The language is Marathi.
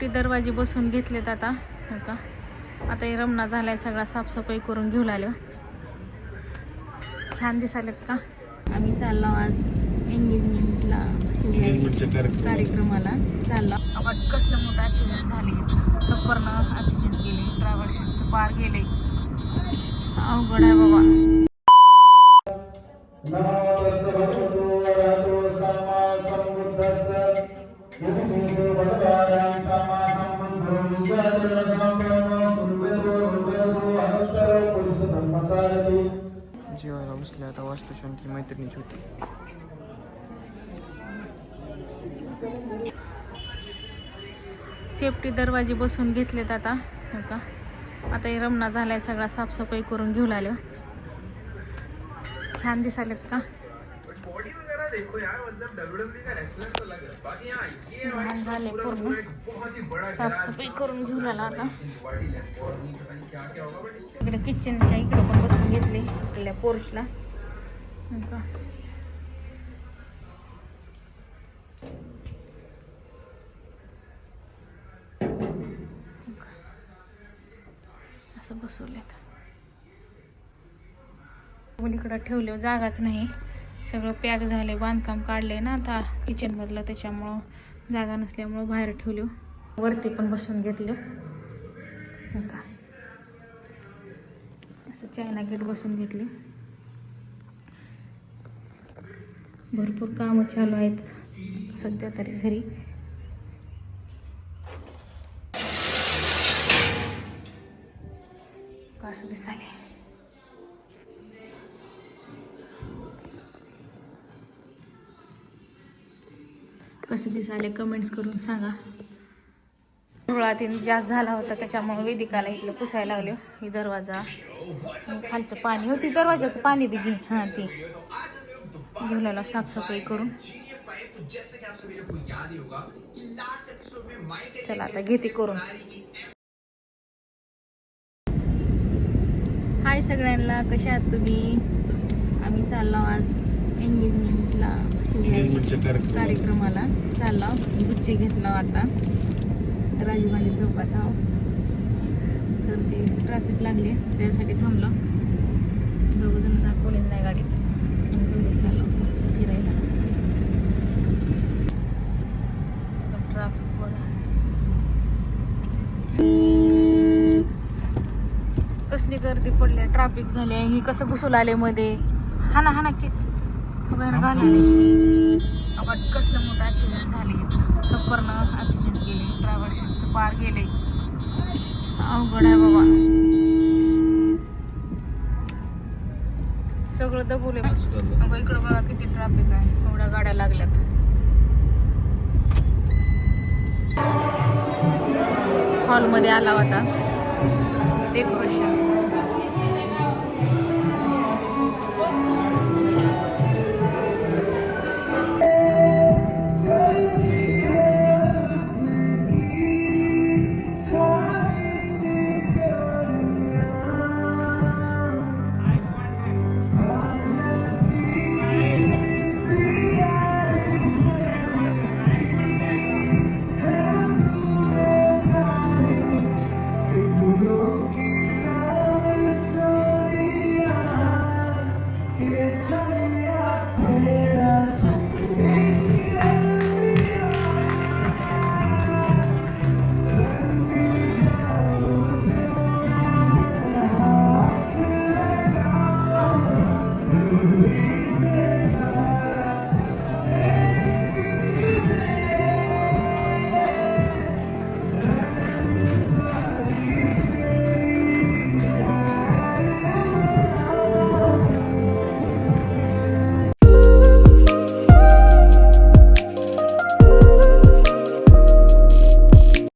सेफ्टी दरवाजे बसवून घेतलेत आता. हो का? आता हे रमणा झालाय सगळा साफसफाई करून घेऊन आलो. छान दिसालेत का? आम्ही चाललो आज एंगेजमेंटला कार्यक्रमाला. चाललो. आपण कसलं मोठं ॲक्सिडेंट झाले टप्परनं ॲक्सिडेंट केले. ड्रायव्हर सीटचं पार गेले. अवघड आहे बाबा. जेवायला बसले आता वास्तुशांती मैत्रिणीची होती सेफ्टी दरवाजे बसवून घेतलेत आता हो का? आता हे रमणा झालाय सगळा साफसफाई करून घेऊन आलो. छान दिसालेत का? देखो यार मतलब डब्ल्यूडब्ल्यू का रेसलर तो लग रहा है। बाकी हाँ ये भाई पूरा पूरा एक बहुत ही बड़ा साफसफाई करून घेऊन आला आता इकडे किचनच्या इकडे पण बसून घेतले आपल्या पोर्चला असं बसवलेत मुलीकडं ठेवले जागाच नाही. सगळं पॅक झाले बांधकाम काढले ना आता किचनमधलं त्याच्यामुळं जागा नसल्यामुळं बाहेर ठेवलो. वरती पण बसून घेतलं. हो का असं चायना गेट बसून घेतले. भरपूर कामं चालू आहेत सध्या तरी घरी. कसं दिसाले कसं दिसाले कमेंट्स करून सांगा. धुळातीन जास्त झाला होता त्याच्यामुळे वेदिकाला इकडे पुसायला लागले. ही दरवाजा. खालचं पाणी होती दरवाजाचं पाणी बी घे. हां ती. धुल्याला साफसफाई करून. चला आता घेते करून. हाय सगळ्यांना कशा आहात तुम्ही? आम्ही चाललो आज एंगेजमेंटला कार्यक्रमाला. चाललो गुच्चे घेतला आता. राजीव गांधी चौकात आहो तर ते ट्रॅफिक लागले त्यासाठी थांबलो. दोघं जण दाखवलेच नाही गाडीत. आणि दोघं चाललो मस्त फिरायला. ट्रॅफिक बघा. कसली गर्दी पडली ट्रॅफिक झाली ही कसं घुसून आले मध्ये? हा ना हा ना की वगैरे घालवले आपण कसलं मोठं ॲक्सिडेंट झाले. टप्परनं ॲक्सिडेंट केले ड्रायव्हर सीटचं पार गेले. अवघड आहे बाबा. सगळं दबवले अगं इकडं बघा किती ट्रॅफिक आहे. एवढ्या गाड्या लागल्यात. हॉलमध्ये आला होता. डेकोरेशन